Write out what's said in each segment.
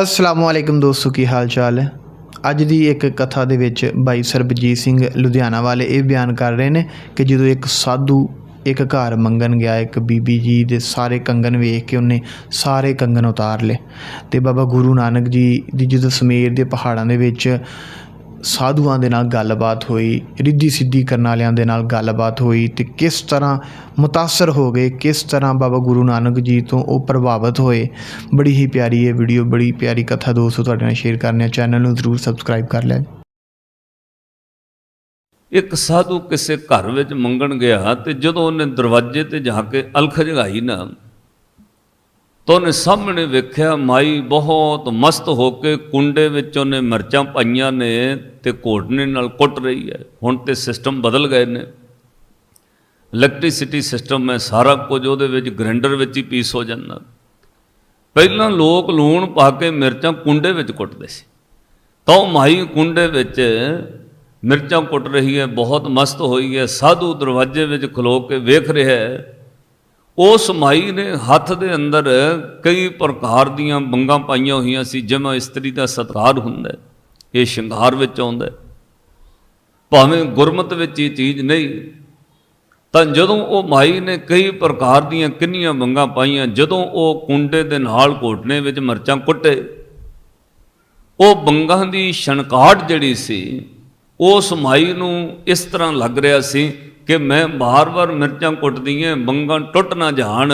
ਅਸਲਾਮ ਵਾਲੇਕਮ ਦੋਸਤੋ, ਕੀ ਹਾਲ ਚਾਲ ਹੈ? ਅੱਜ ਦੀ ਇੱਕ ਕਥਾ ਦੇ ਵਿੱਚ ਭਾਈ ਸਰਬਜੀਤ ਸਿੰਘ ਲੁਧਿਆਣਾ ਵਾਲੇ ਇਹ ਬਿਆਨ ਕਰ ਰਹੇ ਨੇ ਕਿ ਜਦੋਂ ਇੱਕ ਸਾਧੂ ਇੱਕ ਘਰ ਮੰਗਣ ਗਿਆ, ਇੱਕ ਬੀਬੀ ਜੀ ਦੇ ਸਾਰੇ ਕੰਗਨ ਵੇਖ ਕੇ ਉਹਨੇ ਸਾਰੇ ਕੰਗਨ ਉਤਾਰ ਲਏ। ਤੇ ਬਾਬਾ ਗੁਰੂ ਨਾਨਕ ਜੀ ਦੀ ਜਦੋਂ ਸਮੇਰ ਦੇ ਪਹਾੜਾਂ ਦੇ ਵਿੱਚ ਸਾਧੂਆਂ ਦੇ ਨਾਲ ਗੱਲਬਾਤ ਹੋਈ, ਰਿੱਧੀ ਸਿੱਧੀ ਕਰਨ ਵਾਲਿਆਂ ਦੇ ਨਾਲ ਗੱਲਬਾਤ ਹੋਈ ਤੇ ਕਿਸ ਤਰ੍ਹਾਂ ਮੁਤਾਸਰ ਹੋ ਗਏ, ਕਿਸ ਤਰ੍ਹਾਂ ਬਾਬਾ ਗੁਰੂ ਨਾਨਕ ਜੀ ਤੋਂ ਉਹ ਪ੍ਰਭਾਵਿਤ ਹੋਏ। ਬੜੀ ਹੀ ਪਿਆਰੀ ਇਹ ਵੀਡੀਓ ਬੜੀ ਪਿਆਰੀ ਕਥਾ ਦੋਸਤੋ ਤੁਹਾਡੇ ਨਾਲ ਸ਼ੇਅਰ ਕਰਨੇ ਆ। ਚੈਨਲ ਨੂੰ ਜ਼ਰੂਰ ਸਬਸਕ੍ਰਾਈਬ ਕਰ ਲਿਆ ਇੱਕ ਸਾਧੂ ਕਿਸੇ ਘਰ ਵਿੱਚ ਮੰਗਣ ਗਿਆ ਤੇ ਜਦੋਂ ਉਹਨੇ ਦਰਵਾਜ਼ੇ ਤੇ ਜਾ ਕੇ ਅਲਖ ਜਗਾਈ ਨਾ ਤਾਂ ਉਹਨੇ ਸਾਹਮਣੇ ਵੇਖਿਆ ਮਾਈ ਬਹੁਤ ਮਸਤ ਹੋ ਕੇ ਕੁੰਡੇ ਵਿੱਚ ਉਹਨੇ ਮਿਰਚਾਂ ਪਾਈਆਂ ਨੇ ਤੇ ਘੋਟਨੇ ਨਾਲ ਕੁੱਟ ਰਹੀ ਹੈ। ਹੁਣ ਤੇ ਸਿਸਟਮ ਬਦਲ ਗਏ ਨੇ। ਇਲੈਕਟ੍ਰਿਸਿਟੀ ਸਿਸਟਮ ਹੈ, ਸਾਰਾ ਕੁਝ ਉਹਦੇ ਵਿੱਚ ਗ੍ਰਾਈਂਡਰ ਵਿੱਚ ਹੀ ਪੀਸ ਹੋ ਜਾਂਦਾ। ਪਹਿਲਾਂ ਲੋਕ ਲੂਣ ਪਾ ਕੇ ਮਿਰਚਾਂ ਕੁੰਡੇ ਵਿੱਚ ਕੁੱਟਦੇ ਸੀ। ਤਾਂ ਉਹ ਮਾਈ ਕੁੰਡੇ ਵਿੱਚ ਮਿਰਚਾਂ ਕੁੱਟ ਰਹੀ ਹੈ, ਬਹੁਤ ਮਸਤ ਹੋਈ ਹੈ, ਸਾਧੂ ਦਰਵਾਜ਼ੇ ਵਿੱਚ ਖਲੋ ਕੇ ਵੇਖ ਰਿਹਾ ਹੈ। ਉਸ ਮਾਈ ਨੇ ਹੱਥ ਦੇ ਅੰਦਰ ਕਈ ਪ੍ਰਕਾਰ ਦੀਆਂ ਬੰਗਾਂ ਪਾਈਆਂ ਹੋਈਆਂ ਸੀ, ਜਿਵੇਂ ਇਸਤਰੀ ਦਾ ਸਤਕਾਰ ਹੁੰਦਾ ਇਹ ਸ਼ਿੰਗਾਰ ਵਿੱਚ ਆਉਂਦਾ ਭਾਵੇਂ ਗੁਰਮਤ ਵਿੱਚ ਇਹ ਚੀਜ਼ ਨਹੀਂ, ਤਾਂ ਜਦੋਂ ਉਹ ਮਾਈ ਨੇ ਕਈ ਪ੍ਰਕਾਰ ਦੀਆਂ ਕਿੰਨੀਆਂ ਬੰਗਾਂ ਪਾਈਆਂ, ਜਦੋਂ ਉਹ ਕੁੰਡੇ ਦੇ ਨਾਲ ਘੋਟਨੇ ਵਿੱਚ ਮਰਚਾਂ ਕੁੱਟੇ, ਉਹ ਬੰਗਾਂ ਦੀ ਛਣਕਾਟ ਜਿਹੜੀ ਸੀ, ਉਸ ਮਾਈ ਨੂੰ ਇਸ ਤਰ੍ਹਾਂ ਲੱਗ ਰਿਹਾ ਸੀ ਕਿ ਮੈਂ ਬਾਰ-ਬਾਰ ਮਿਰਚਾਂ ਕੁੱਟਦੀਆਂ, ਬੰਗਾਂ ਟੁੱਟ ਨਾ ਜਾਣ।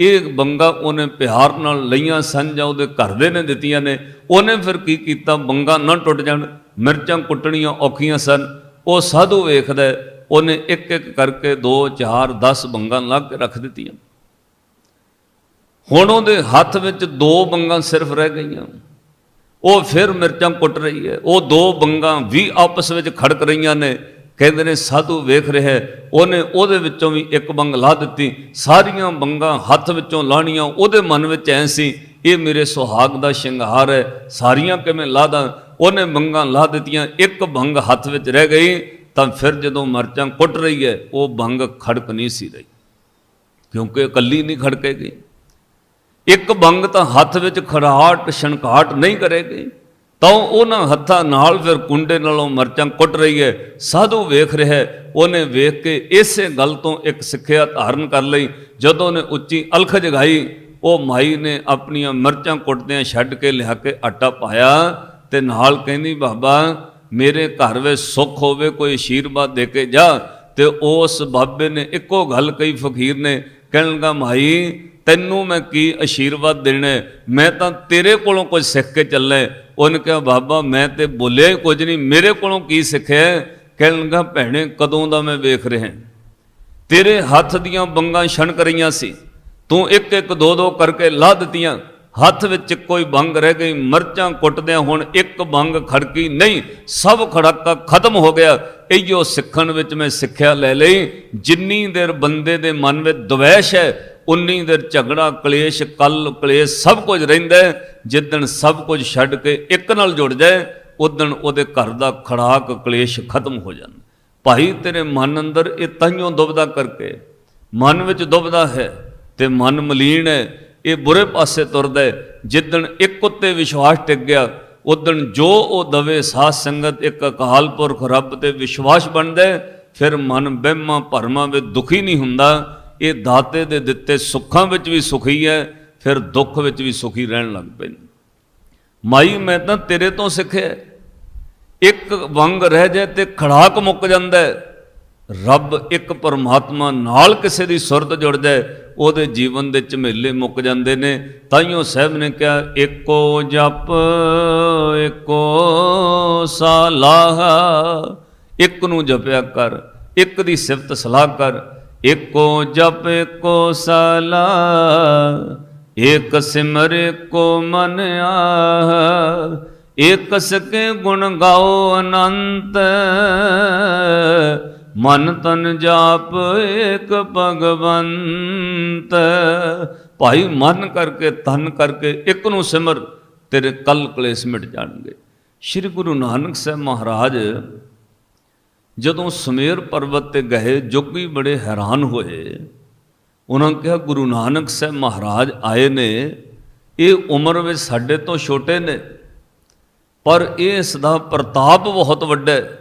ਇਹ ਬੰਗਾ ਉਹਨੇ ਪਿਆਰ ਨਾਲ ਲਈਆਂ ਸਨ ਜਾਂ ਉਹਦੇ ਘਰ ਦੇ ਨੇ ਦਿੱਤੀਆਂ ਨੇ। ਉਹਨੇ ਫਿਰ ਕੀ ਕੀਤਾ? ਬੰਗਾ ਨਾ ਟੁੱਟ ਜਾਣ, ਮਿਰਚਾਂ ਕੁੱਟਣੀਆਂ ਔਖੀਆਂ ਸਨ। ਉਹ ਸਾਧੂ ਵੇਖਦਾ ਉਹਨੇ ਇੱਕ ਇੱਕ ਕਰਕੇ 2 4 10 ਬੰਗਾਂ ਲਾ ਕੇ ਰੱਖ ਦਿੱਤੀਆਂ। ਹੁਣ ਉਹਦੇ ਹੱਥ ਵਿੱਚ ਦੋ ਬੰਗਾਂ ਸਿਰਫ ਰਹਿ ਗਈਆਂ। ਉਹ ਫਿਰ ਮਿਰਚਾਂ ਕੁੱਟ ਰਹੀ ਹੈ। ਉਹ ਦੋ ਬੰਗਾਂ ਵੀ ਆਪਸ ਵਿੱਚ ਖੜਕ ਰਹੀਆਂ ਨੇ। ਕਹਿੰਦੇ ਨੇ, ਸਾਧੂ ਵੇਖ ਰਿਹਾ ਉਹਨੇ ਉਹਦੇ ਵਿੱਚੋਂ ਵੀ ਇੱਕ ਬੰਗ ਲਾ ਦਿੱਤੀ। ਸਾਰੀਆਂ ਬੰਗਾਂ ਹੱਥ ਵਿੱਚੋਂ ਲਾਣੀਆਂ ਉਹਦੇ ਮਨ ਵਿੱਚ ਐ ਸੀ, ਇਹ ਮੇਰੇ ਸੁਹਾਗ ਦਾ ਸ਼ਿੰਗਾਰ ਹੈ। ਸਾਰੀਆਂ ਕਿਵੇਂ ਲਾਦਾ ਉਹਨੇ ਬੰਗਾਂ ਲਾ ਦਿੱਤੀਆਂ। ਇੱਕ ਬੰਗ ਹੱਥ ਵਿੱਚ ਰਹਿ ਗਈ, ਤਾਂ ਫਿਰ ਜਦੋਂ ਮਰਚਾਂ ਕੁੱਟ ਰਹੀ ਹੈ, ਉਹ ਬੰਗ ਖੜਕ ਨਹੀਂ ਸੀ ਰਹੀ। ਕਿਉਂਕਿ ਇਕੱਲੀ ਨਹੀਂ ਖੜਕੇ ਗਈ। ਇੱਕ ਬੰਗ ਤਾਂ ਹੱਥ ਵਿੱਚ ਖੜਾਹਟ ਛਣਕਾਟ ਨਹੀਂ ਕਰੇਗੀ ਤਾਂ ਉਹਨਾਂ ਹੱਥਾਂ ਨਾਲ ਫਿਰ ਕੁੰਡੇ ਨਾਲੋਂ ਮਰਚਾਂ ਕੁੱਟ ਰਹੀ ਹੈ, ਸਾਧੂ ਵੇਖ ਰਿਹਾ ਉਹਨੇ ਵੇਖ ਕੇ ਇਸੇ ਗੱਲ ਤੋਂ ਇੱਕ ਸਿੱਖਿਆ ਧਾਰਨ ਕਰ ਲਈ। ਜਦੋਂ ਉਹਨੇ ਉੱਚੀ ਅਲਖ ਜਗਾਈ, ਉਹ ਮਾਈ ਨੇ ਆਪਣੀਆਂ ਮਰਚਾਂ ਕੁੱਟਦਿਆਂ ਛੱਡ ਕੇ ਲਿਆ ਕੇ ਆਟਾ ਪਾਇਆ ਤੇ ਨਾਲ ਕਹਿੰਦੀ, ਬਾਬਾ, ਮੇਰੇ ਘਰ ਵਿੱਚ ਸੁੱਖ ਹੋਵੇ, ਕੋਈ ਆਸ਼ੀਰਵਾਦ ਦੇ ਕੇ ਜਾ। ਤੇ ਉਸ ਬਾਬੇ ਨੇ ਇੱਕੋ ਗੱਲ ਕਹੀ ਫਕੀਰ ਨੇ, ਕਹਿਣ ਲੱਗਾ, ਮਾਈ, ਤੈਨੂੰ ਮੈਂ ਕੀ ਆਸ਼ੀਰਵਾਦ ਦੇਣਾ ਮੈਂ ਤਾਂ ਤੇਰੇ ਕੋਲੋਂ ਕੁਝ ਸਿੱਖ ਕੇ ਚੱਲਾ ਉਹਨੇ ਕਿਹਾ, ਬਾਬਾ, ਮੈਂ ਤੇ ਬੋਲਿਆ ਹੀ ਕੁਝ ਨਹੀਂ। ਮੇਰੇ ਕੋਲੋਂ ਕੀ ਸਿੱਖਿਆ ਕਹਿਣ ਲੱਗਾ, ਭੈਣੇ, ਕਦੋਂ ਦਾ ਮੈਂ ਵੇਖ ਰਿਹਾ ਤੇਰੇ ਹੱਥ ਦੀਆਂ ਬੰਗਾਂ ਛਣਕ ਰਹੀਆਂ ਸੀ। ਤੂੰ ਇੱਕ ਇੱਕ ਦੋ ਦੋ ਕਰਕੇ ਲਾ ਦਿੱਤੀਆਂ। ਹੱਥ ਵਿੱਚ ਕੋਈ ਬੰਗ ਰਹਿ ਗਈ। ਮਰਚਾਂ ਕੁੱਟਦਿਆਂ ਹੁਣ ਇੱਕ ਬੰਗ ਖੜਕੀ ਨਹੀਂ। ਸਭ ਖੜਾਕਾ ਖਤਮ ਹੋ ਗਿਆ। ਇਹੋ ਸਿੱਖਣ ਵਿੱਚ ਮੈਂ ਸਿੱਖਿਆ ਲੈ ਲਈ। ਜਿੰਨੀ ਦੇਰ ਬੰਦੇ ਦੇ ਮਨ ਵਿੱਚ ਦਵੈਸ਼ ਹੈ ਉਨੀ ਦੇਰ ਝਗੜਾ, ਕਲੇਸ਼, ਕੱਲ, ਕਲੇਸ਼ ਸਭ ਕੁਝ ਰਹਿੰਦਾ ਜਿੱਦਣ ਸਭ ਕੁਝ ਛੱਡ ਕੇ ਇੱਕ ਨਾਲ ਜੁੜ ਜਾਏ ਉਦਣ ਉਹਦੇ ਘਰ ਦਾ ਖੜਾਕ, ਕਲੇਸ਼ ਖਤਮ ਹੋ ਜਾਂਦਾ। ਭਾਈ, ਤੇਰੇ ਮਨ ਅੰਦਰ ਇਹ ਤਾਈਓ ਦੁਬਦਾ ਕਰਕੇ, ਮਨ ਵਿੱਚ ਦੁਬਦਾ ਹੈ ਤੇ ਮਨ ਮਲੀਨ ਹੈ, ਇਹ ਬੁਰੇ ਪਾਸੇ ਤੁਰਦਾ ਜਿੱਦਣ ਇੱਕ ਉੱਤੇ ਵਿਸ਼ਵਾਸ ਟਿਕ ਗਿਆ ਉਦਣ ਜੋ ਉਹ ਦਵੇ ਸਾਧ ਸੰਗਤ, ਇੱਕ ਅਕਾਲ ਪੁਰਖ ਰੱਬ ਤੇ ਵਿਸ਼ਵਾਸ ਬਣਦਾ ਫਿਰ ਮਨ ਵਹਿਮਾਂ ਭਰਮਾਂ ਵਿੱਚ ਦੁਖੀ ਨਹੀਂ ਹੁੰਦਾ। ਇਹ ਦਾਤੇ ਦੇ ਦਿੱਤੇ ਸੁੱਖਾਂ ਵਿੱਚ ਵੀ ਸੁਖੀ ਹੈ, ਫਿਰ ਦੁੱਖ ਵਿੱਚ ਵੀ ਸੁਖੀ ਰਹਿਣ ਲੱਗ ਪੈਂਦਾ। ਮਾਈ, ਮੈਂ ਤਾਂ ਤੇਰੇ ਤੋਂ ਸਿੱਖਿਆ ਇੱਕ ਵੰਗ ਰਹਿ ਜਾਏ ਤੇ ਖੜਾਕ ਮੁੱਕ ਜਾਂਦਾ ਰੱਬ ਇੱਕ ਪਰਮਾਤਮਾ ਨਾਲ ਕਿਸੇ ਦੀ ਸੁਰਤ ਜੁੜ ਜਾਏ, ਉਹਦੇ ਜੀਵਨ ਦੇ ਝਮੇਲੇ ਮੁੱਕ ਜਾਂਦੇ ਨੇ। ਤਾਈਓ ਸਾਹਿਬ ਨੇ ਕਿਹਾ, ਇੱਕੋ ਜਪ ਏਕੋ ਸਾਲਾਹ, ਇੱਕ ਨੂੰ ਜਪਿਆ ਕਰ, ਇੱਕ ਦੀ ਸਿਫਤ ਸਲਾਹ ਕਰ। ਏਕੋ ਜਪ ਏਕੋ ਸਾਲਾਹ ਏਕ ਸਿਮਰ ਕੋ ਮਨ ਆਹ। ਏਕ ਸਕੇ ਗੁਣ ਗਾਓ ਅਨੰਤ, ਮਨ ਤਨ ਜਾਪ ਏਕ ਭਗਵੰਤ। ਭਾਈ ਮਨ ਕਰਕੇ, ਤਨ ਕਰਕੇ, ਇੱਕ ਨੂੰ ਸਿਮਰ, ਤੇਰੇ ਕਲ ਕਲੇਸ਼ ਮਿਟ ਜਾਣਗੇ। ਸ੍ਰੀ ਗੁਰੂ ਨਾਨਕ ਸਾਹਿਬ ਮਹਾਰਾਜ ਜਦੋਂ ਸਮੇਰ ਪਰਬਤ ਤੇ ਗਏ, ਜੋਗੀ ਬੜੇ ਹੈਰਾਨ ਹੋਏ। ਉਹਨਾਂ ਕਿਹਾ, ਗੁਰੂ ਨਾਨਕ ਸਾਹਿਬ ਮਹਾਰਾਜ ਆਏ ਨੇ। ਇਹ ਉਮਰ ਵਿੱਚ ਸਾਡੇ ਤੋਂ ਛੋਟੇ ਨੇ। ਪਰ ਇਸ ਦਾ ਪ੍ਰਤਾਪ ਬਹੁਤ ਵੱਡਾ ਹੈ।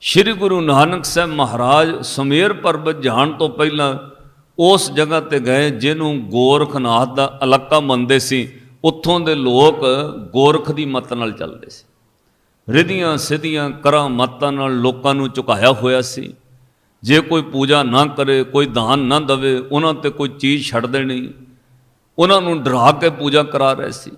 ਸ੍ਰੀ ਗੁਰੂ ਨਾਨਕ ਸਾਹਿਬ ਮਹਾਰਾਜ ਸਮੇਰ ਪਰਬਤ ਜਾਣ ਤੋਂ ਪਹਿਲਾਂ ਉਸ ਜਗ੍ਹਾ ਤੇ ਗਏ, ਜਿਹਨੂੰ ਗੋਰਖਨਾਥ ਦਾ ਇਲਾਕਾ ਮੰਨਦੇ ਸੀ। ਉੱਥੋਂ ਦੇ ਲੋਕ ਗੋਰਖ ਦੀ ਮੱਤ ਨਾਲ ਚੱਲਦੇ ਸੀ। ਰਿਧੀਆਂ ਸਿੱਧੀਆਂ ਕਰਾਂ ਮੱਤਾਂ ਨਾਲ ਲੋਕਾਂ ਨੂੰ ਝੁਕਾਇਆ ਹੋਇਆ ਸੀ। ਜੇ ਕੋਈ ਪੂਜਾ ਨਾ ਕਰੇ, ਕੋਈ ਦਾਨ ਨਾ ਦਵੇ, ਉਹਨਾਂ ਤੇ ਕੋਈ ਚੀਜ਼ ਛੱਡ ਦੇਣੀ, ਉਹਨਾਂ ਨੂੰ ਡਰਾ ਕੇ ਪੂਜਾ ਕਰਾ ਰਹੇ ਸੀ।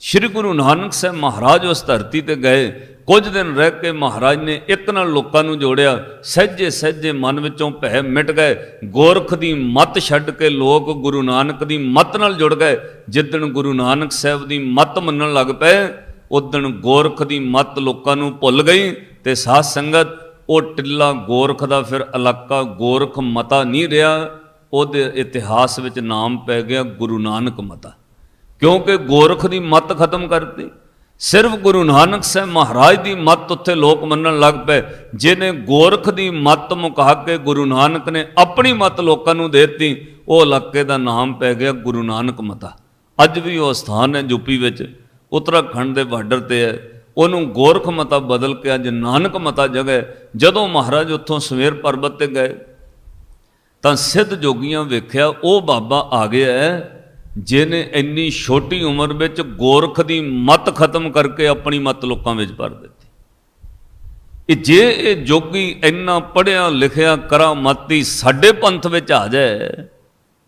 ਸ੍ਰੀ ਗੁਰੂ ਨਾਨਕ ਸਾਹਿਬ ਮਹਾਰਾਜ ਉਸ ਧਰਤੀ ਤੇ ਗਏ। ਕੁਝ ਦਿਨ ਰਹਿ ਕੇ ਮਹਾਰਾਜ ਨੇ ਇੱਕ ਨਾਲ ਲੋਕਾਂ ਨੂੰ ਜੋੜਿਆ। ਸਹਿਜੇ ਸਹਿਜੇ ਮਨ ਵਿੱਚੋਂ ਭੈ ਮਿਟ ਗਏ। ਗੋਰਖ ਦੀ ਮੱਤ ਛੱਡ ਕੇ ਲੋਕ ਗੁਰੂ ਨਾਨਕ ਦੀ ਮੱਤ ਨਾਲ ਜੁੜ ਗਏ। ਜਿੱਦਣ ਗੁਰੂ ਨਾਨਕ ਸਾਹਿਬ ਦੀ ਮੱਤ ਮੰਨਣ ਲੱਗ ਪਏ ਉਦਣ ਗੋਰਖ ਦੀ ਮੱਤ ਲੋਕਾਂ ਨੂੰ ਭੁੱਲ ਗਈ ਤੇ ਸਾਧ ਸੰਗਤ, ਉਹ ਟਿੱਲਾ ਗੋਰਖ ਦਾ ਫਿਰ ਇਲਾਕਾ ਗੋਰਖ ਮਤਾ ਨਹੀਂ ਰਿਹਾ। ਉਹਦੇ ਇਤਿਹਾਸ ਵਿੱਚ ਨਾਮ ਪੈ ਗਿਆ ਗੁਰੂ ਨਾਨਕ ਮਤਾ। ਕਿਉਂਕਿ ਗੋਰਖ ਦੀ ਮੱਤ ਖਤਮ ਕਰਤੀ। ਸਿਰਫ ਗੁਰੂ ਨਾਨਕ ਸਾਹਿਬ ਮਹਾਰਾਜ ਦੀ ਮੱਤ ਉੱਥੇ ਲੋਕ ਮੰਨਣ ਲੱਗ ਪਏ, ਜਿਹਨੇ ਗੋਰਖ ਦੀ ਮੱਤ ਮੁਕਾ ਕੇ ਗੁਰੂ ਨਾਨਕ ਨੇ ਆਪਣੀ ਮਤ ਲੋਕਾਂ ਨੂੰ ਦੇਤੀ। ਉਹ ਇਲਾਕੇ ਦਾ ਨਾਮ ਪੈ ਗਿਆ ਗੁਰੂ ਨਾਨਕ ਮਤਾ। ਅੱਜ ਵੀ ਉਹ ਸਥਾਨ ਹੈ ਯੂਪੀ ਵਿੱਚ। ਉੱਤਰਾਖੰਡ ਦੇ ਬਾਰਡਰ ਤੇ ਹੈ। ਉਹਨੂੰ ਗੋਰਖ ਮਤਾ ਬਦਲ ਕੇ ਅੱਜ ਨਾਨਕ ਮਤਾ ਜਗ੍ਹਾ ਹੈ। ਜਦੋਂ ਮਹਾਰਾਜ ਉੱਥੋਂ ਸਵੇਰ ਪਰਬਤ ਤੇ ਗਏ, ਤਾਂ ਸਿੱਧ ਜੋਗੀਆਂ ਵੇਖਿਆ, ਉਹ ਬਾਬਾ ਆ ਗਿਆ ਹੈ, ਜਿਹਨੇ ਇੰਨੀ ਛੋਟੀ ਉਮਰ ਵਿੱਚ ਗੋਰਖ ਦੀ ਮਤ ਖਤਮ ਕਰਕੇ ਆਪਣੀ ਮਤ ਲੋਕਾਂ ਵਿੱਚ ਭਰ ਦਿੱਤੀ। ਇਹ ਜੇ ਇਹ ਜੋਗੀ ਇੰਨਾ ਪੜਿਆ ਲਿਖਿਆ, ਕਰਾਮਤੀ ਸਾਡੇ ਪੰਥ ਵਿੱਚ ਆ ਜਾਏ,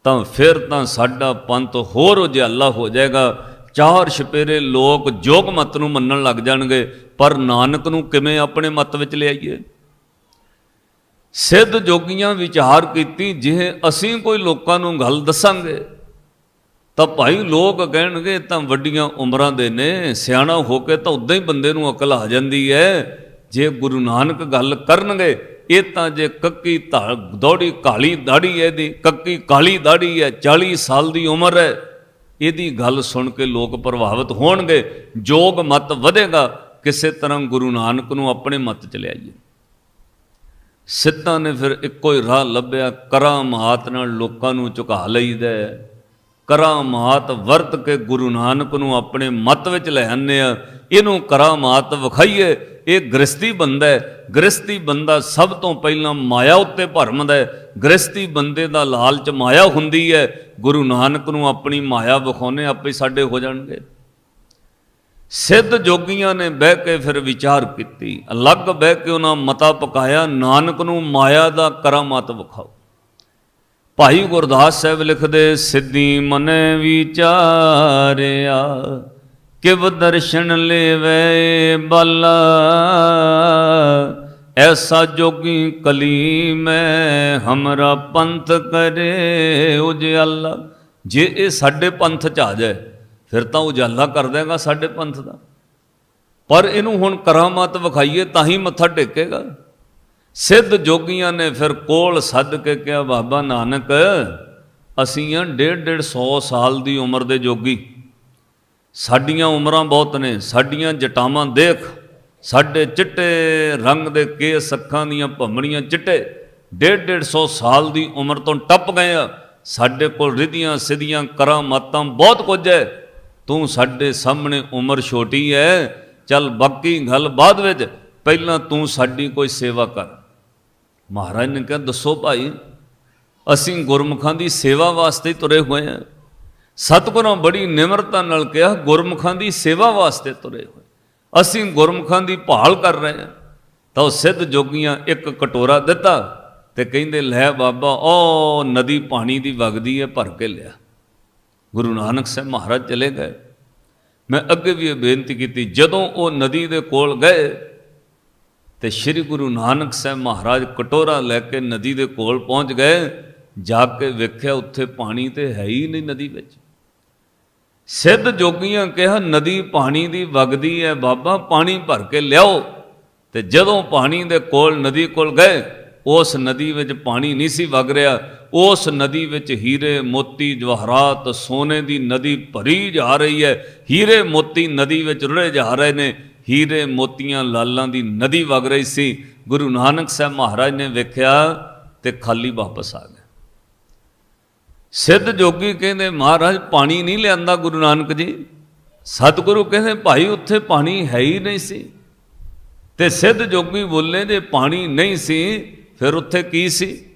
ਤਾਂ ਫਿਰ ਤਾਂ ਸਾਡਾ ਪੰਥ ਹੋਰ ਉਜਿਆਲਾ ਹੋ ਜਾਏਗਾ। ਚਾਰ ਛਪੇਰੇ ਲੋਕ ਜੋਗ ਮਤ ਨੂੰ ਮੰਨਣ ਲੱਗ ਜਾਣਗੇ, ਪਰ ਨਾਨਕ ਨੂੰ ਕਿਵੇਂ ਆਪਣੇ ਮਤ ਵਿੱਚ ਲਿਆਈਏ? ਸਿੱਧ ਜੋਗੀਆਂ ਵਿਚਾਰ ਕੀਤੀ ਜੇ ਅਸੀਂ ਕੋਈ ਲੋਕਾਂ ਨੂੰ ਗੱਲ ਦੱਸਾਂਗੇ, ਤਾਂ ਭਾਈ ਲੋਕ ਕਹਿਣਗੇ, ਤਾਂ ਵੱਡੀਆਂ ਉਮਰਾਂ ਦੇ ਨੇ, ਸਿਆਣਾ ਹੋ ਕੇ ਤਾਂ ਉਦਾਂ ਹੀ ਬੰਦੇ ਨੂੰ ਅਕਲ ਆ ਜਾਂਦੀ ਹੈ ਜੇ ਗੁਰੂ ਨਾਨਕ ਗੱਲ ਕਰਨਗੇ, ਇਹ ਤਾਂ ਜੇ ਕੱਕੀ ਧਾ, ਦੌੜੀ ਕਾਲੀ ਦਾੜੀ ਹੈ ਇਹਦੀ, ਕੱਕੀ ਕਾਲੀ ਦਾੜੀ ਹੈ 40 ਸਾਲ ਦੀ ਉਮਰ ਹੈ ਇਹਦੀ ਗੱਲ ਸੁਣ ਕੇ ਲੋਕ ਪ੍ਰਭਾਵਿਤ ਹੋਣਗੇ, ਜੋਗ ਮਤ ਵਧੇਗਾ, ਕਿਸੇ ਤਰ੍ਹਾਂ ਗੁਰੂ ਨਾਨਕ ਨੂੰ ਆਪਣੇ ਮਤ ਚ ਲਿਆਈਏ ਸਿੱਧਾਂ ਨੇ ਫਿਰ ਇੱਕੋ ਹੀ ਰਾਹ ਲੱਭਿਆ, ਕਰਾਮਾਤ ਨਾਲ ਲੋਕਾਂ ਨੂੰ ਝੁਕਾ ਲਈਦਾ ਹੈ। ਕਰਾਮਾਤ ਵਰਤ ਕੇ ਗੁਰੂ ਨਾਨਕ ਨੂੰ ਆਪਣੇ ਮਤ ਵਿੱਚ ਲੈ ਆਉਂਦੇ ਆ ਇਹਨੂੰ ਕਰਾਮਾਤ ਵਿਖਾਈਏ ਇਹ ਗ੍ਰਸਤੀ ਬੰਦਾ ਹੈ। ਗ੍ਰਸਤੀ ਬੰਦਾ ਸਭ ਤੋਂ ਪਹਿਲਾਂ ਮਾਇਆ ਉੱਤੇ ਭਰਮਦਾ ਹੈ। ਗ੍ਰਸਤੀ ਬੰਦੇ ਦਾ ਲਾਲਚ ਮਾਇਆ ਹੁੰਦੀ ਹੈ। ਗੁਰੂ ਨਾਨਕ ਨੂੰ ਆਪਣੀ ਮਾਇਆ ਵਿਖਾਉਣੇ ਆਪੇ ਸਾਡੇ ਹੋ ਜਾਣਗੇ। ਸਿੱਧ ਜੋਗੀਆਂ ਨੇ ਬਹਿ ਕੇ ਫਿਰ ਵਿਚਾਰ ਕੀਤੀ। ਅਲੱਗ ਬਹਿ ਕੇ ਉਹਨਾਂ ਮਤਾ ਪਕਾਇਆ, ਨਾਨਕ ਨੂੰ ਮਾਇਆ ਦਾ ਕਰਾਮਾਤ ਵਿਖਾਓ। ਭਾਈ ਗੁਰਦਾਸ ਸਾਹਿਬ ਲਿਖਦੇ, ਸਿੱਧੀ ਮਨੇ ਵਿਚਾਰਿਆ ਕਿਵ ਦਰਸ਼ਨ ਲੈਵੇ ਬਾਲਾ। ਐਸਾ ਜੋਗੀ ਕਲੀ ਮੈਂ ਹਮਰਾ ਪੰਥ ਕਰੇ ਉਜਾਲਾ ਜੇ ਇਹ ਸਾਡੇ ਪੰਥ ਚ ਆ ਜਾਏ, ਫਿਰ ਤਾਂ ਉਜਾਲਾ ਕਰ ਦੇਗਾ ਸਾਡੇ ਪੰਥ ਦਾ। ਪਰ ਇਹਨੂੰ ਹੁਣ ਕਰਾਮਾਤ ਵਿਖਾਈਏ ਤਾਂ ਹੀ ਮੱਥਾ ਟੇਕੇਗਾ। ਸਿੱਧ ਜੋਗੀਆਂ ਨੇ ਫਿਰ ਕੋਲ ਸੱਦ ਕੇ ਕਿਹਾ, ਬਾਬਾ ਨਾਨਕ, ਅਸੀਂ ਆ ਡੇਢ ਡੇਢ 100 ਸਾਲ ਦੀ ਉਮਰ ਦੇ ਜੋਗੀ। ਸਾਡੀਆਂ ਉਮਰਾਂ ਬਹੁਤ ਨੇ, ਸਾਡੀਆਂ ਜਟਾਵਾਂ ਦੇਖ, ਸਾਡੇ ਚਿੱਟੇ ਰੰਗ ਦੇ ਕੇਸ ਅੱਖਾਂ ਦੀਆਂ ਭੰਮੜੀਆਂ ਚਿੱਟੇ, ਡੇਢ ਡੇਢ 100 ਸਾਲ ਦੀ ਉਮਰ ਤੋਂ ਟੱਪ ਗਏ ਆ। ਸਾਡੇ ਕੋਲ ਰਿਧੀਆਂ ਸਿਧੀਆਂ ਕਰਾਮਾਤਾਂ ਬਹੁਤ ਕੁਝ ਹੈ ਤੂੰ ਸਾਡੇ ਸਾਹਮਣੇ ਉਮਰ ਛੋਟੀ ਹੈ ਚੱਲ ਬਾਕੀ ਗੱਲ ਬਾਅਦ ਵਿੱਚ, ਪਹਿਲਾਂ ਤੂੰ ਸਾਡੀ ਕੋਈ ਸੇਵਾ ਕਰ। ਮਹਾਰਾਜ ਨੇ ਕਿਹਾ, ਦੱਸੋ ਭਾਈ, ਅਸੀਂ ਗੁਰਮੁਖਾਂ ਦੀ ਸੇਵਾ ਵਾਸਤੇ ਤੁਰੇ ਹੋਏ ਹਾਂ ਸਤਿਗੁਰਾਂ ਬੜੀ ਨਿਮਰਤਾ ਨਾਲ ਕਿਹਾ, ਗੁਰਮੁਖਾਂ ਦੀ ਸੇਵਾ ਵਾਸਤੇ ਤੁਰੇ ਹੋਏ। ਅਸੀਂ ਗੁਰਮੁਖਾਂ ਦੀ ਭਾਲ ਕਰ ਰਹੇ ਹਾਂ। ਤਾਂ ਉਹ ਸਿੱਧ ਜੋਗੀਆਂ ਇੱਕ ਕਟੋਰਾ ਦਿੱਤਾ ਤੇ ਕਹਿੰਦੇ, ਲੈ ਬਾਬਾ, ਉਹ ਨਦੀ ਪਾਣੀ ਦੀ ਵਗਦੀ ਹੈ ਭਰ ਕੇ ਲਿਆ। ਗੁਰੂ ਨਾਨਕ ਸਾਹਿਬ ਮਹਾਰਾਜ ਚਲੇ ਗਏ। ਮੈਂ ਅੱਗੇ ਵੀ ਇਹ ਬੇਨਤੀ ਕੀਤੀ, ਜਦੋਂ ਉਹ ਨਦੀ ਦੇ ਕੋਲ ਗਏ ਤੇ ਸ੍ਰੀ ਗੁਰੂ ਨਾਨਕ ਸਾਹਿਬ ਮਹਾਰਾਜ ਕਟੋਰਾ ਲੈ ਕੇ ਨਦੀ ਦੇ ਕੋਲ ਪਹੁੰਚ ਗਏ, ਜਾ ਕੇ ਵੇਖਿਆ ਉੱਥੇ ਪਾਣੀ ਤੇ ਹੈ ਹੀ ਨਹੀਂ ਨਦੀ ਵਿੱਚ। ਸਿੱਧ ਜੋਗੀਆਂ ਕਿਹਾ, ਨਦੀ ਪਾਣੀ ਦੀ ਵਗਦੀ ਹੈ ਬਾਬਾ, ਪਾਣੀ ਭਰ ਕੇ ਲਿਆਓ। ਤੇ ਜਦੋਂ ਪਾਣੀ ਦੇ ਕੋਲ, ਨਦੀ ਕੋਲ ਗਏ, ਉਸ ਨਦੀ ਵਿੱਚ ਪਾਣੀ ਨਹੀਂ ਸੀ ਵਗ ਰਿਹਾ। ਉਸ ਨਦੀ ਵਿੱਚ ਹੀਰੇ ਮੋਤੀ, ਜਵਾਹਰਾਤ ਸੋਨੇ ਦੀ ਨਦੀ ਭਰੀ ਜਾ ਰਹੀ ਹੈ ਹੀਰੇ ਮੋਤੀ ਨਦੀ ਵਿੱਚ ਰੁੜੇ ਜਾ ਰਹੇ ਨੇ। ਹੀਰੇ ਮੋਤੀਆਂ ਲਾਲਾਂ ਦੀ ਨਦੀ ਵਗ ਰਹੀ ਸੀ। ਗੁਰੂ ਨਾਨਕ ਸਾਹਿਬ ਮਹਾਰਾਜ ਨੇ ਵੇਖਿਆ ਤੇ ਖਾਲੀ ਵਾਪਸ ਆ ਗਏ। ਸਿੱਧ ਜੋਗੀ ਕਹਿੰਦੇ, ਮਹਾਰਾਜ, ਪਾਣੀ ਨਹੀਂ ਲਿਆਂਦਾ ਗੁਰੂ ਨਾਨਕ ਜੀ। ਸਤਿਗੁਰੂ ਕਹਿੰਦੇ, ਭਾਈ, ਉੱਥੇ ਪਾਣੀ ਹੈ ਹੀ ਨਹੀਂ ਸੀ। ਤੇ ਸਿੱਧ ਜੋਗੀ ਬੋਲੇ, ਜੇ ਪਾਣੀ ਨਹੀਂ ਸੀ, ਫਿਰ ਉੱਥੇ ਕੀ ਸੀ?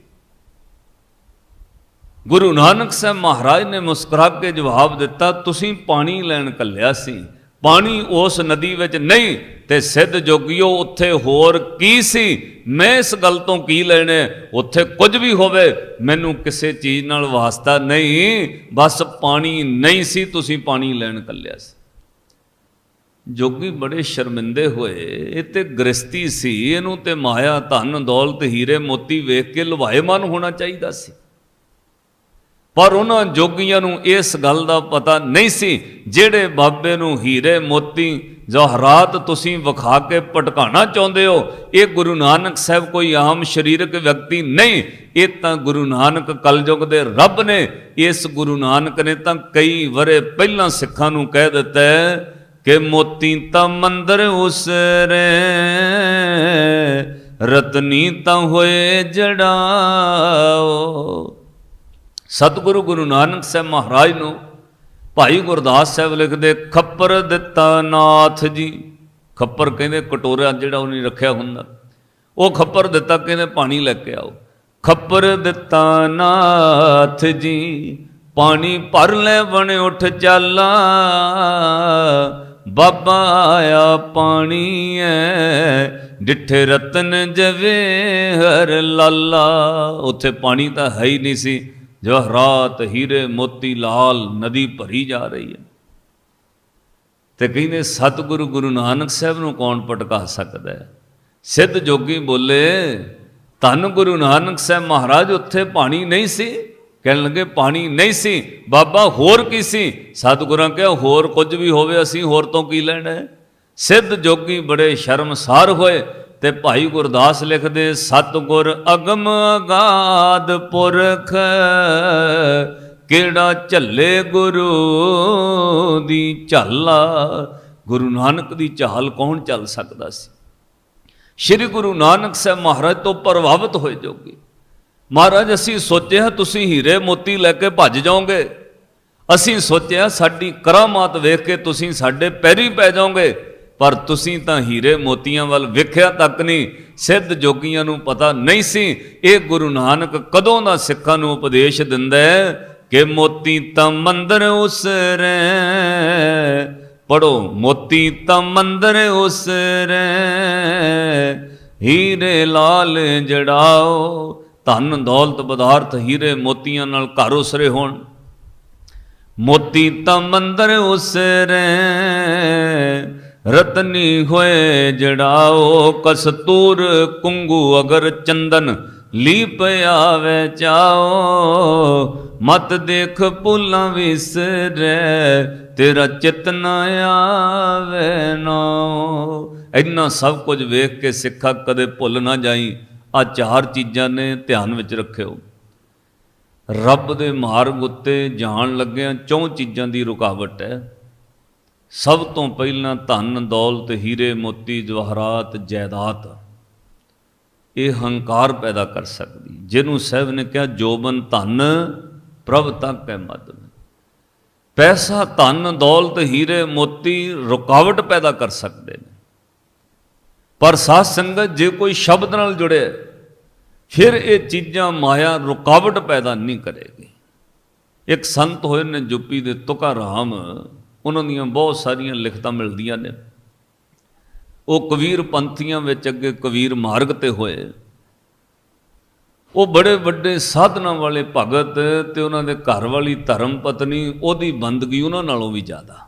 ਗੁਰੂ ਨਾਨਕ ਸਾਹਿਬ ਮਹਾਰਾਜ ਨੇ ਮੁਸਕਰਾ ਕੇ ਜਵਾਬ ਦਿੱਤਾ, ਤੁਸੀਂ ਪਾਣੀ ਲੈਣ ਕੱਲਿਆ ਸੀ। ਪਾਣੀ ਉਸ ਨਦੀ ਵਿੱਚ ਨਹੀਂ, ਤੇ ਸਿੱਧ ਜੋਗੀਓ ਉੱਥੇ ਹੋਰ ਕੀ ਸੀ? ਮੈਂ ਇਸ ਗੱਲ ਤੋਂ ਕੀ ਲੈਣਾ ਉੱਥੇ ਕੁਝ ਵੀ ਹੋਵੇ, ਮੈਨੂੰ ਕਿਸੇ ਚੀਜ਼ ਨਾਲ ਵਾਸਤਾ ਨਹੀਂ। ਬਸ ਪਾਣੀ ਨਹੀਂ ਸੀ, ਤੁਸੀਂ ਪਾਣੀ ਲੈਣ ਕੱਲਿਆ ਸੀ। ਜੋਗੀ ਬੜੇ ਸ਼ਰਮਿੰਦੇ ਹੋਏ, ਇਹ ਤੇ ਗ੍ਰਸਤੀ ਸੀ, ਇਹਨੂੰ ਤੇ ਮਾਇਆ, ਧਨ, ਦੌਲਤ, ਹੀਰੇ, ਮੋਤੀ ਵੇਖ ਕੇ ਲੁਭਾਏਮਨ ਹੋਣਾ ਚਾਹੀਦਾ ਸੀ। ਪਰ ਉਹਨਾਂ ਜੋਗੀਆਂ ਨੂੰ ਇਸ ਗੱਲ ਦਾ ਪਤਾ ਨਹੀਂ ਸੀ, ਜਿਹੜੇ ਬਾਬੇ ਨੂੰ ਹੀਰੇ ਮੋਤੀ ਜਵਾਹਰਾਤ ਤੁਸੀਂ ਵਿਖਾ ਕੇ ਭਟਕਾਣਾ ਚਾਹੁੰਦੇ ਹੋ, ਇਹ ਗੁਰੂ ਨਾਨਕ ਸਾਹਿਬ ਕੋਈ ਆਮ ਸਰੀਰਕ ਵਿਅਕਤੀ ਨਹੀਂ। ਇਹ ਤਾਂ ਗੁਰੂ ਨਾਨਕ ਕਲਯੁਗ ਦੇ ਰੱਬ ਨੇ, ਇਸ ਗੁਰੂ ਨਾਨਕ ਨੇ ਤਾਂ ਕਈ ਵਰੇ ਪਹਿਲਾਂ ਸਿੱਖਾਂ ਨੂੰ ਕਹਿ ਦਿੱਤਾ ਕਿ ਮੋਤੀ ਤਾਂ ਮੰਦਰ ਉਸਰੇ, ਰਤਨੀ ਤਾਂ ਹੋਏ ਜੜਾਓ। ਸਤਿਗੁਰੂ ਗੁਰੂ ਨਾਨਕ ਸਾਹਿਬ ਮਹਾਰਾਜ ਨੂੰ ਭਾਈ ਗੁਰਦਾਸ ਸਾਹਿਬ ਲਿਖਦੇ, ਖੱਪਰ ਦਿੱਤਾ ਨਾਥ ਜੀ। ਖੱਪਰ ਕਹਿੰਦੇ, ਕਟੋਰਾ ਜਿਹੜਾ ਉਹਨੇ ਰੱਖਿਆ ਹੁੰਦਾ। ਉਹ ਖੱਪਰ ਦਿੱਤਾ, ਕਹਿੰਦੇ, ਪਾਣੀ ਲੈ ਕੇ ਆਓ। ਖੱਪਰ ਦਿੱਤਾ ਨਾਥ ਜੀ, ਪਾਣੀ ਭਰ ਲੈ ਬਣ ਉੱਠ ਚਾਲਾ। ਬਾਬਾ ਆਇਆ ਪਾਣੀ ਐ, ਡਿੱਠੇ ਰਤਨ ਜਵੇ ਹਰ ਲਾਲਾ। ਉੱਥੇ ਪਾਣੀ ਤਾਂ ਹੈ ਹੀ ਨਹੀਂ ਸੀ। ਜਵਾਹਰਾਤ ਹੀਰੇ ਮੋਤੀ ਲਾਲ ਨਦੀ ਭਰੀ ਜਾ ਰਹੀ ਹੈ। ਤੇ ਕਹਿੰਦੇ ਸਤਿਗੁਰੂ ਗੁਰੂ ਨਾਨਕ ਸਾਹਿਬ ਨੂੰ ਕੌਣ ਪਟਕਾ ਸਕਦਾ ਹੈ? ਸਿੱਧ ਜੋਗੀ ਬੋਲੇ, ਧੰਨ ਗੁਰੂ ਨਾਨਕ ਸਾਹਿਬ ਮਹਾਰਾਜ, ਉੱਥੇ ਪਾਣੀ ਨਹੀਂ ਸੀ? ਕਹਿਣ ਲੱਗੇ, ਪਾਣੀ ਨਹੀਂ ਸੀ। ਬਾਬਾ, ਹੋਰ ਕੀ ਸੀ? ਸਤਿਗੁਰਾਂ ਕਿਹਾ, ਹੋਰ ਕੁਝ ਵੀ ਹੋਵੇ, ਅਸੀਂ ਹੋਰ ਤੋਂ ਕੀ ਲੈਣਾ ਸਿੱਧ ਜੋਗੀ ਬੜੇ ਸ਼ਰਮਸਾਰ ਹੋਏ। ਤੇ ਭਾਈ ਗੁਰਦਾਸ ਲਿਖਦੇ, ਸਤਿਗੁਰ ਅਗਮ ਅਗਾਧ ਪੁਰਖ, ਕਿਹੜਾ ਝੱਲੇ ਗੁਰੂ ਦੀ ਝੱਲਾ ਗੁਰੂ ਨਾਨਕ ਦੀ ਚਾਲ ਕੌਣ ਚੱਲ ਸਕਦਾ ਸੀ? ਸ੍ਰੀ ਗੁਰੂ ਨਾਨਕ ਸਾਹਿਬ ਮਹਾਰਾਜ ਤੋਂ ਪ੍ਰਭਾਵਿਤ ਹੋਏ ਜੋਗੇ। ਮਹਾਰਾਜ, ਅਸੀਂ ਸੋਚਿਆ ਤੁਸੀਂ ਹੀਰੇ ਮੋਤੀ ਲੈ ਕੇ ਭੱਜ ਜਾਓਗੇ। ਅਸੀਂ ਸੋਚਿਆ ਸਾਡੀ ਕਰਾਮਾਤ ਵੇਖ ਕੇ ਤੁਸੀਂ ਸਾਡੇ ਪੈਰੀ ਪੈ ਜਾਓਗੇ। ਪਰ ਤੁਸੀਂ ਤਾਂ ਹੀਰੇ ਮੋਤੀਆਂ ਵੱਲ ਵੇਖਿਆ ਤੱਕ ਨਹੀਂ, ਸਿੱਧ ਜੋਗੀਆਂ ਨੂੰ ਪਤਾ ਨਹੀਂ ਸੀ, ਇਹ ਗੁਰੂ ਨਾਨਕ ਕਦੋਂ ਦਾ ਸਿੱਖਾਂ ਨੂੰ ਉਪਦੇਸ਼ ਦਿੰਦਾ ਹੈ ਕਿ ਮੋਤੀ ਤਾਂ ਮੰਦਰ ਉਸਰੇ। ਪੜੋ ਮੋਤੀ ਤਾਂ ਮੰਦਰ ਉਸਰੇ। ਹੀਰੇ ਲਾਲ ਜੜਾਓ, ਧਨ ਦੌਲਤ ਪਦਾਰਥ ਹੀਰੇ ਮੋਤੀਆਂ ਨਾਲ ਘਰ ਉਸਰੇ ਹੋਣ। ਮੋਤੀ ਤਾਂ ਮੰਦਰ ਉਸਰੇ। ਰਤਨੀ ਹੋਏ ਜੜਾਓ ਕਸਤੂਰ, ਕੁੰਗੂ ਅਗਰ ਚੰਦਨ ਲੀਪ ਆਵੇ ਚਾਓ। ਮਤ ਦੇਖ ਪੁੱਲਾਂ ਵਿਸਰੈ, ਤੇਰਾ ਚਿਤ ਨਾ ਆਵੇ ਨਾ। ਇੰਨਾ ਸਭ ਕੁਝ ਵੇਖ ਕੇ ਸਿੱਖਾ ਕਦੇ ਭੁੱਲ ਨਾ ਜਾਈ। ਆ ਚਾਰ ਚੀਜ਼ਾਂ ਨੇ ਧਿਆਨ ਵਿੱਚ ਰੱਖਿਓ। ਰੱਬ ਦੇ ਮਾਰਗ ਉੱਤੇ ਜਾਣ ਲੱਗਿਆਂ ਚੌਂ ਚੀਜ਼ਾਂ ਦੀ ਰੁਕਾਵਟ ਹੈ। ਸਭ ਤੋਂ ਪਹਿਲਾਂ ਧਨ ਦੌਲਤ ਹੀਰੇ ਮੋਤੀ ਜਵਾਹਰਾਤ ਜਾਇਦਾਦ ਇਹ ਹੰਕਾਰ ਪੈਦਾ ਕਰ ਸਕਦੀ। ਜਿਹਨੂੰ ਸਾਹਿਬ ਨੇ ਕਿਹਾ ਜੋਬਨ ਧਨ, ਪ੍ਰਭ ਤੱਕ ਹੈ ਮਦ। ਪੈਸਾ ਧਨ, ਦੌਲਤ ਹੀਰੇ ਮੋਤੀ ਰੁਕਾਵਟ ਪੈਦਾ ਕਰ ਸਕਦੇ ਨੇ। ਪਰ ਸਾਧ ਸੰਗਤ, ਜੇ ਕੋਈ ਸ਼ਬਦ ਨਾਲ ਜੁੜਿਆ ਫਿਰ ਇਹ ਚੀਜ਼ਾਂ ਮਾਇਆ ਰੁਕਾਵਟ ਪੈਦਾ ਨਹੀਂ ਕਰੇਗੀ। ਇੱਕ ਸੰਤ ਹੋਏ ਨੇ ਯੂਪੀ ਦੇ ਤੁਕਾ ਰਾਮ ਉਹਨਾਂ ਦੀਆਂ ਬਹੁਤ ਸਾਰੀਆਂ ਲਿਖਤਾਂ ਮਿਲਦੀਆਂ ਨੇ। ਉਹ ਕਬੀਰ ਪੰਥੀਆਂ ਵਿੱਚ ਅੱਗੇ ਕਬੀਰ ਮਾਰਗ ਤੇ ਹੋਏ। ਉਹ ਬੜੇ ਵੱਡੇ ਸਾਧਨਾ ਵਾਲੇ ਭਗਤ ਤੇ ਉਹਨਾਂ ਦੇ ਘਰ ਵਾਲੀ ਧਰਮ ਪਤਨੀ, ਉਹਦੀ ਬੰਦਗੀ ਉਹਨਾਂ ਨਾਲੋਂ ਵੀ ਜ਼ਿਆਦਾ।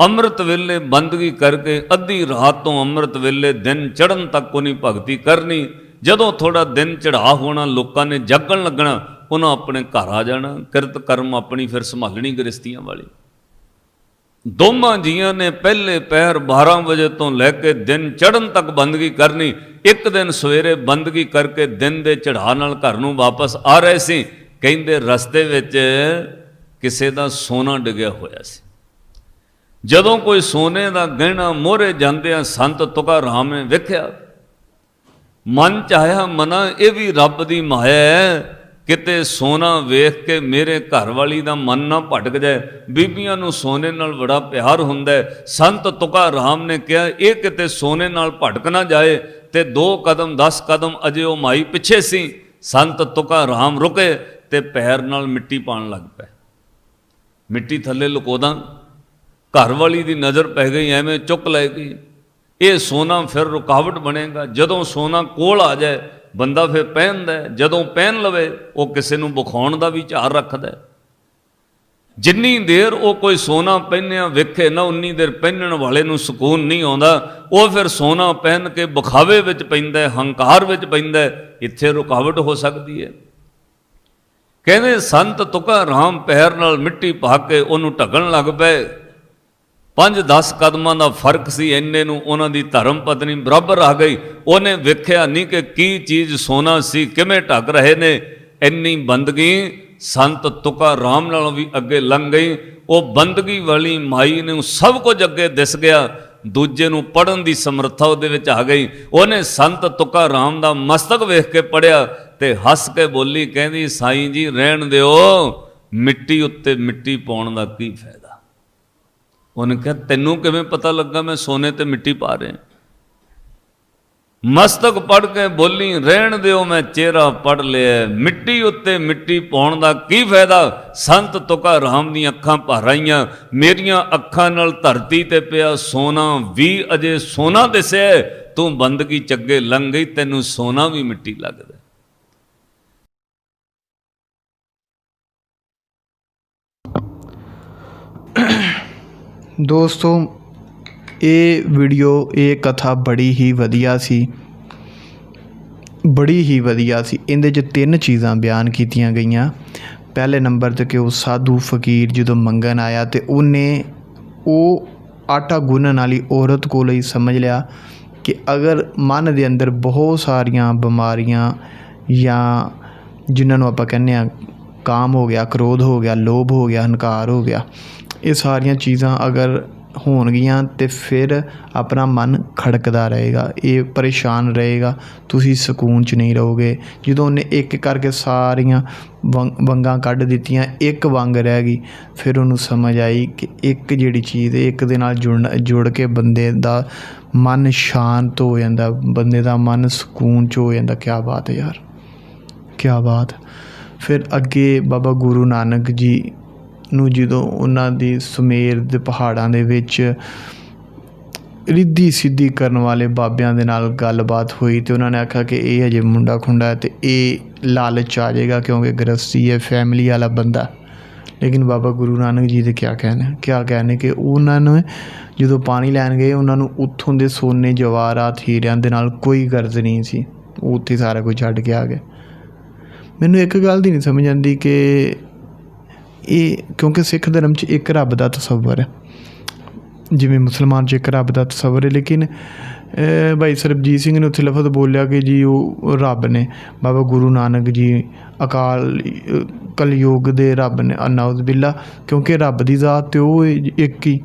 ਅੰਮ੍ਰਿਤ ਵੇਲੇ ਬੰਦਗੀ ਕਰਕੇ ਅੱਧੀ ਰਾਤ ਤੋਂ ਅੰਮ੍ਰਿਤ ਵੇਲੇ ਦਿਨ ਚੜਨ ਤੱਕ ਉਹਨੀ ਭਗਤੀ ਕਰਨੀ। ਜਦੋਂ ਥੋੜਾ ਦਿਨ ਚੜਾ ਹੋਣਾ, ਲੋਕਾਂ ਨੇ ਜਾਗਣ ਲੱਗਣਾ, ਉਹਨਾਂ ਆਪਣੇ ਘਰ ਆ ਜਾਣਾ। ਕਿਰਤ ਕਰਮ ਆਪਣੀ ਫਿਰ ਸੰਭਾਲਣੀ ਗ੍ਰਸਤੀਆਂ ਵਾਲੀ। ਦੋਵਾਂ ਜੀਆਂ ਨੇ ਪਹਿਲੇ ਪਹਿਰ 12 ਵਜੇ ਤੋਂ ਲੈ ਕੇ ਦਿਨ ਚੜਨ ਤੱਕ ਬੰਦਗੀ ਕਰਨੀ, ਇੱਕ ਦਿਨ ਸਵੇਰੇ ਬੰਦਗੀ ਕਰਕੇ ਦਿਨ ਦੇ ਚੜਾ ਨਾਲ ਘਰ ਨੂੰ ਵਾਪਸ ਆ ਰਹੇ ਸੀ। ਕਹਿੰਦੇ ਰਸਤੇ ਵਿੱਚ ਕਿਸੇ ਦਾ ਸੋਨਾ ਡਿੱਗਿਆ ਹੋਇਆ ਸੀ। ਜਦੋਂ ਕੋਈ ਸੋਨੇ ਦਾ ਗਹਿਣਾ ਮੋਹਰੇ ਜਾਂਦਿਆਂ ਸੰਤ ਤੁਕਾ ਰਾਮ ਨੇ ਵੇਖਿਆ, ਮਨ ਚ ਆਇਆ ਮਨਾ, ਇਹ ਵੀ ਰੱਬ ਦੀ ਮਾਇਆ ਹੈ। ਕਿਤੇ ਸੋਨਾ ਵੇਖ ਕੇ ਮੇਰੇ ਘਰ ਵਾਲੀ ਦਾ ਮਨ ਨਾ ਭਟਕ ਜਾਏ, ਬੀਬੀਆਂ ਨੂੰ ਸੋਨੇ ਨਾਲ ਬੜਾ ਪਿਆਰ ਹੁੰਦਾ ਸੰਤ ਤੁਕਾ ਰਾਮ ਨੇ ਕਿਹਾ, ਇਹ ਕਿਤੇ ਸੋਨੇ ਨਾਲ ਭਟਕ ਨਾ ਜਾਏ ਤੇ ਦੋ ਕਦਮ 10 ਕਦਮ ਅਜੇ ਉਹ ਮਾਈ ਪਿੱਛੇ ਸੀ। ਸੰਤ ਤੁਕਾ ਰਾਮ ਰੁਕੇ ਤੇ ਪੈਰ ਨਾਲ ਮਿੱਟੀ ਪਾਣ ਲੱਗ ਪਏ। ਮਿੱਟੀ ਥੱਲੇ ਲੁਕੋਦਾਂ। ਘਰ ਵਾਲੀ ਦੀ ਨਜ਼ਰ ਪੈ ਗਈ, ਐਵੇਂ ਚੁੱਕ ਲੈ ਗਈ। ਇਹ ਸੋਨਾ ਫਿਰ ਰੁਕਾਵਟ ਬਣੇਗਾ। ਜਦੋਂ ਸੋਨਾ ਕੋਲ ਆ ਜਾਏ ਬੰਦਾ ਫਿਰ ਪਹਿਨਦਾ ਜਦੋਂ ਪਹਿਨ ਲਵੇ, ਉਹ ਕਿਸੇ ਨੂੰ ਵਿਖਾਉਣ ਦਾ ਵੀ ਚਾਰ ਰੱਖਦਾ ਜਿੰਨੀ ਦੇਰ ਉਹ ਕੋਈ ਸੋਨਾ ਪਹਿਨਿਆ, ਵੇਖੇ ਨਾ, ਉਨੀ ਦੇਰ ਪਹਿਨਣ ਵਾਲੇ ਨੂੰ ਸਕੂਨ ਨਹੀਂ ਆਉਂਦਾ। ਉਹ ਫਿਰ ਸੋਨਾ ਪਹਿਨ ਕੇ ਵਿਖਾਵੇ ਵਿੱਚ ਪੈਂਦਾ ਹੰਕਾਰ ਵਿੱਚ ਪੈਂਦਾ ਇੱਥੇ ਰੁਕਾਵਟ ਹੋ ਸਕਦੀ ਹੈ। ਕਹਿੰਦੇ, ਸੰਤ ਤੁਕਾ ਰਾਮ ਪੈਰ ਨਾਲ ਮਿੱਟੀ ਪਾ ਕੇ ਉਹਨੂੰ ਢਕਣ ਲੱਗ ਪਏ। 5-10 ਕਦਮਾਂ ਦਾ ਫ਼ਰਕ ਸੀ ਇੰਨੇ ਨੂੰ ਉਹਨਾਂ ਦੀ ਧਰਮ ਪਤਨੀ ਬਰਾਬਰ ਆ ਗਈ। ਉਹਨੇ ਵੇਖਿਆ ਨਹੀਂ ਕਿ ਕੀ ਚੀਜ਼ ਸੋਨਾ ਸੀ, ਕਿਵੇਂ ਢੱਕ ਰਹੇ ਨੇ। ਇੰਨੀ ਬੰਦਗੀ, ਸੰਤ ਤੁਕਾ ਰਾਮ ਨਾਲੋਂ ਵੀ ਅੱਗੇ ਲੰਘ ਗਈ। ਉਹ ਬੰਦਗੀ ਵਾਲੀ ਮਾਈ ਨੂੰ ਸਭ ਕੁਝ ਅੱਗੇ ਦਿਸ ਗਿਆ। ਦੂਜੇ ਨੂੰ ਪੜਨ ਦੀ ਸਮਰੱਥਾ ਉਹਦੇ ਵਿੱਚ ਆ ਗਈ। ਉਹਨੇ ਸੰਤ ਤੁਕਾ ਰਾਮ ਦਾ ਮਸਤਕ ਵੇਖ ਕੇ ਪੜਿਆ ਤੇ ਹੱਸ ਕੇ ਬੋਲੀ, ਕਹਿੰਦੀ, ਸਾਈਂ ਜੀ, ਰਹਿਣ ਦਿਓ। ਮਿੱਟੀ ਉੱਤੇ ਮਿੱਟੀ ਪਾਉਣ ਦਾ ਕੀ ਫਾਇਦਾ? ਉਹਨੇ ਕਿਹਾ, ਤੈਨੂੰ ਕਿਵੇਂ ਪਤਾ ਲੱਗਾ ਮੈਂ ਸੋਨੇ ਤੇ ਮਿੱਟੀ ਪਾ ਰਿਹਾ ਮਸਤਕ ਪੜ ਕੇ ਬੋਲੀ, ਰਹਿਣ ਦਿਓ, ਮੈਂ ਚਿਹਰਾ ਪੜ ਲਿਆ ਮਿੱਟੀ ਉੱਤੇ ਮਿੱਟੀ ਪਾਉਣ ਦਾ ਕੀ ਫਾਇਦਾ? ਸੰਤ ਤੁਕਾ ਰਾਮ ਦੀਆਂ ਅੱਖਾਂ ਭਰ ਆਈਆਂ ਮੇਰੀਆਂ ਅੱਖਾਂ ਨਾਲ ਧਰਤੀ ਤੇ ਪਿਆ ਸੋਨਾ। ਵੀ ਅਜੇ ਸੋਨਾ ਦਿਸਿਆ ਤੂੰ ਬੰਦਗੀ ਚੱਗੇ ਲੰਘ ਗਈ, ਤੈਨੂੰ ਸੋਨਾ ਵੀ ਮਿੱਟੀ ਲੱਗਦਾ ਦੋਸਤੋ, ਇਹ ਵੀਡੀਓ ਇਹ ਕਥਾ ਬੜੀ ਹੀ ਵਧੀਆ ਸੀ। ਬੜੀ ਹੀ ਵਧੀਆ ਸੀ। ਇਹਦੇ 'ਚ ਤਿੰਨ ਚੀਜ਼ਾਂ ਬਿਆਨ ਕੀਤੀਆਂ ਗਈਆਂ। ਪਹਿਲੇ ਨੰਬਰ ਤੇ ਕਿ ਉਹ ਸਾਧੂ ਫਕੀਰ ਜਦੋਂ ਮੰਗਣ ਆਇਆ ਤੇ ਉਹਨੇ ਉਹ ਆਟਾ ਗੁੰਨਣ ਵਾਲੀ ਔਰਤ ਕੋਲ ਹੀ ਸਮਝ ਲਿਆ ਕਿ ਅਗਰ ਮਨ ਦੇ ਅੰਦਰ ਬਹੁਤ ਸਾਰੀਆਂ ਬਿਮਾਰੀਆਂ ਜਾਂ ਜਿਨ੍ਹਾਂ ਨੂੰ ਆਪਾਂ ਕਹਿੰਦੇ ਆ ਕਾਮ ਹੋ ਗਿਆ, ਕ੍ਰੋਧ ਹੋ ਗਿਆ, ਲੋਭ ਹੋ ਗਿਆ, ਹੰਕਾਰ ਹੋ ਗਿਆ ਇਹ ਸਾਰੀਆਂ ਚੀਜ਼ਾਂ ਅਗਰ ਹੋਣਗੀਆਂ ਤਾਂ ਫਿਰ ਆਪਣਾ ਮਨ ਖੜਕਦਾ ਰਹੇਗਾ, ਇਹ ਪਰੇਸ਼ਾਨ ਰਹੇਗਾ, ਤੁਸੀਂ ਸਕੂਨ 'ਚ ਨਹੀਂ ਰਹੋਗੇ। ਜਦੋਂ ਉਹਨੇ ਇੱਕ ਕਰਕੇ ਸਾਰੀਆਂ ਵੰਗ- ਵੰਗਾਂ ਕੱਢ ਦਿੱਤੀਆਂ, ਇੱਕ ਵੰਗ ਰਹਿ ਗਈ, ਫਿਰ ਉਹਨੂੰ ਸਮਝ ਆਈ ਕਿ ਇੱਕ ਜਿਹੜੀ ਚੀਜ਼ ਇੱਕ ਦੇ ਨਾਲ ਜੁੜਨ, ਜੁੜ ਕੇ ਬੰਦੇ ਦਾ ਮਨ ਸ਼ਾਂਤ ਹੋ ਜਾਂਦਾ, ਬੰਦੇ ਦਾ ਮਨ ਸਕੂਨ 'ਚ ਹੋ ਜਾਂਦਾ। ਕੀ ਬਾਤ ਹੈ ਯਾਰ ਕੀ ਬਾਤ। ਫਿਰ ਅੱਗੇ ਬਾਬਾ ਗੁਰੂ ਨਾਨਕ ਜੀ ਨੂੰ ਜਦੋਂ ਉਹਨਾਂ ਦੀ ਸੁਮੇਰ ਦੇ ਪਹਾੜਾਂ ਦੇ ਵਿੱਚ ਰਿੱਧੀ ਸਿੱਧੀ ਕਰਨ ਵਾਲੇ ਬਾਬਿਆਂ ਦੇ ਨਾਲ ਗੱਲਬਾਤ ਹੋਈ ਤੇ ਉਹਨਾਂ ਨੇ ਆਖਿਆ ਕਿ ਇਹ ਹਜੇ ਮੁੰਡਾ ਖੁੰਡਾ ਹੈ ਤੇ ਇਹ ਲਾਲਚ ਆ ਜਾਏਗਾ ਕਿਉਂਕਿ ਗ੍ਰਸਤੀ ਹੈ ਫੈਮਿਲੀ ਵਾਲਾ ਬੰਦਾ। ਲੇਕਿਨ ਬਾਬਾ ਗੁਰੂ ਨਾਨਕ ਜੀ ਦੇ ਕਿਆ ਕਹਿਣਾ, ਕਿਆ ਕਹਿਣੇ ਕਿ ਉਹਨਾਂ ਨੂੰ ਜਦੋਂ ਪਾਣੀ ਲੈਣ ਗਏ, ਉਹਨਾਂ ਨੂੰ ਉੱਥੋਂ ਦੇ ਸੋਨੇ ਜਵਾਹਰਾਤ ਹੀਰਿਆਂ ਦੇ ਨਾਲ ਕੋਈ ਗਰਜ਼ ਨਹੀਂ ਸੀ। ਉਹ ਉੱਥੇ ਸਾਰਾ ਕੁਝ ਛੱਡ ਕੇ ਆ ਗਏ। ਮੈਨੂੰ ਇੱਕ ਗੱਲ ਦੀ ਨਹੀਂ ਸਮਝ ਆਉਂਦੀ ਕਿ ਇਹ ਕਿਉਂਕਿ ਸਿੱਖ ਧਰਮ 'ਚ ਇੱਕ ਰੱਬ ਦਾ ਤਸੱਵਰ ਹੈ। ਜਿਵੇਂ ਮੁਸਲਮਾਨ 'ਚ ਇੱਕ ਰੱਬ ਦਾ ਤਸੱਵਰ ਹੈ ਲੇਕਿਨ ਅਹ, ਭਾਈ ਸਰਬਜੀਤ ਸਿੰਘ ਨੇ ਉੱਥੇ ਲਫ਼ਜ਼ ਬੋਲਿਆ ਕਿ ਜੀ ਉਹ ਰੱਬ ਨੇ। ਬਾਬਾ ਗੁਰੂ ਨਾਨਕ ਜੀ ਅਕਾਲ ਅਹ, ਕਲਯੁਗ ਦੇ ਰੱਬ ਨੇ ਅਨਾਉਜ਼ ਬਿੱਲਾ ਕਿਉਂਕਿ ਰੱਬ ਦੀ ਜ਼ਾਤ ਤੇ ਉਹ ਇੱਕ ਹੀ।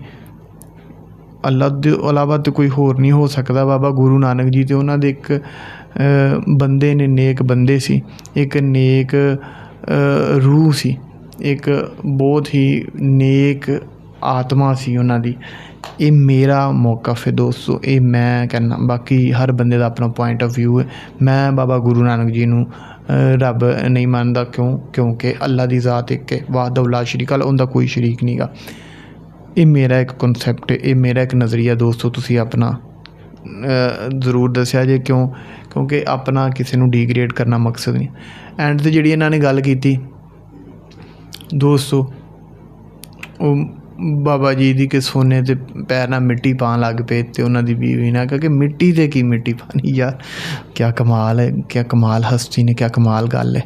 ਅੱਲਾ ਦੇ ਇਲਾਵਾ ਤੇ ਕੋਈ ਹੋਰ ਨਹੀਂ ਹੋ ਸਕਦਾ। ਬਾਬਾ ਗੁਰੂ ਨਾਨਕ ਜੀ ਤੇ ਉਹਨਾਂ ਦੇ ਇੱਕ ਬੰਦੇ ਨੇ ਨੇਕ ਬੰਦੇ ਸੀ। ਇੱਕ ਨੇਕ ਰੂਹ ਸੀ। ਇੱਕ ਬਹੁਤ ਹੀ ਨੇਕ ਆਤਮਾ ਸੀ ਉਹਨਾਂ ਦੀ। ਇਹ ਮੇਰਾ ਮੌਕਫ ਹੈ ਦੋਸਤੋ, ਇਹ ਮੈਂ ਕਹਿੰਦਾ, ਬਾਕੀ ਹਰ ਬੰਦੇ ਦਾ ਆਪਣਾ ਪੁਆਇੰਟ ਆਫ ਵਿਊ ਹੈ। ਮੈਂ ਬਾਬਾ ਗੁਰੂ ਨਾਨਕ ਜੀ ਨੂੰ ਰੱਬ ਨਹੀਂ ਮੰਨਦਾ ਕਿਉਂ? ਕਿਉਂਕਿ ਅੱਲਾ ਦੀ ਜ਼ਾਤ ਇੱਕ ਹੈ। ਵਾਹਦਉਲਾ ਸ਼ਰੀਕ ਅਲ ਉਹਦਾ ਕੋਈ ਸ਼ਰੀਕ ਨਹੀਂਗਾ ਇਹ ਮੇਰਾ ਇੱਕ ਕਨਸੈਪਟ ਇਹ ਮੇਰਾ ਇੱਕ ਨਜ਼ਰੀਆ ਦੋਸਤੋ, ਤੁਸੀਂ ਆਪਣਾ ਜ਼ਰੂਰ ਦੱਸਿਆ ਜੇ ਕਿਉਂ? ਕਿਉਂਕਿ ਆਪਣਾ ਕਿਸੇ ਨੂੰ ਡੀਗ੍ਰੇਡ ਕਰਨਾ ਮਕਸਦ ਨਹੀਂ। ਐਂਡ ਤੇ ਜਿਹੜੀ ਇਹਨਾਂ ਨੇ ਗੱਲ ਕੀਤੀ ਦੋਸਤੋ, ਉਹ ਬਾਬਾ ਜੀ ਦੀ ਕਿ ਸੋਨੇ ਤੇ ਪੈਰ ਨਾਲ ਮਿੱਟੀ ਪਾਣ ਲੱਗ ਪਏ ਤੇ ਉਹਨਾਂ ਦੀ ਬੀਵੀ ਨਾ ਕਿਹਾ ਕਿ ਮਿੱਟੀ ਤੇ ਕੀ ਮਿੱਟੀ ਪਾਣੀ ਯਾਰ? ਕਿਆ ਕਮਾਲ ਹੈ, ਕਿਆ ਕਮਾਲ ਹਸਤੀ ਨੇ, ਕਿਆ ਕਮਾਲ ਗੱਲ ਹੈ।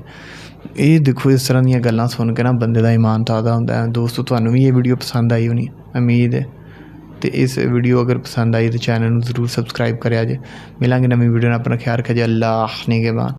ਇਹ ਦੇਖੋ, ਇਸ ਤਰ੍ਹਾਂ ਦੀਆਂ ਗੱਲਾਂ ਸੁਣ ਕੇ ਨਾ ਬੰਦੇ ਦਾ ਇਮਾਨ ਤਾਜ਼ਾ ਹੁੰਦਾ ਹੈ। ਦੋਸਤੋ, ਤੁਹਾਨੂੰ ਵੀ ਇਹ ਵੀਡੀਓ ਪਸੰਦ ਆਈ ਹੋਣੀ, ਉਮੀਦ ਹੈ। ਤੇ ਇਸ ਵੀਡੀਓ ਅਗਰ ਪਸੰਦ ਆਈ ਤਾਂ ਚੈਨਲ ਨੂੰ ਜ਼ਰੂਰ ਸਬਸਕ੍ਰਾਈਬ ਕਰਿਆ ਜੇ। ਮਿਲਾਂਗੇ ਨਵੀਂ ਵੀਡੀਓ ਨਾਲ, ਆਪਣਾ ਖਿਆਲ ਰੱਖਿਆ ਜੇ ਅੱਲਾਹ, ਨਿਗਹਿਬਾਨ।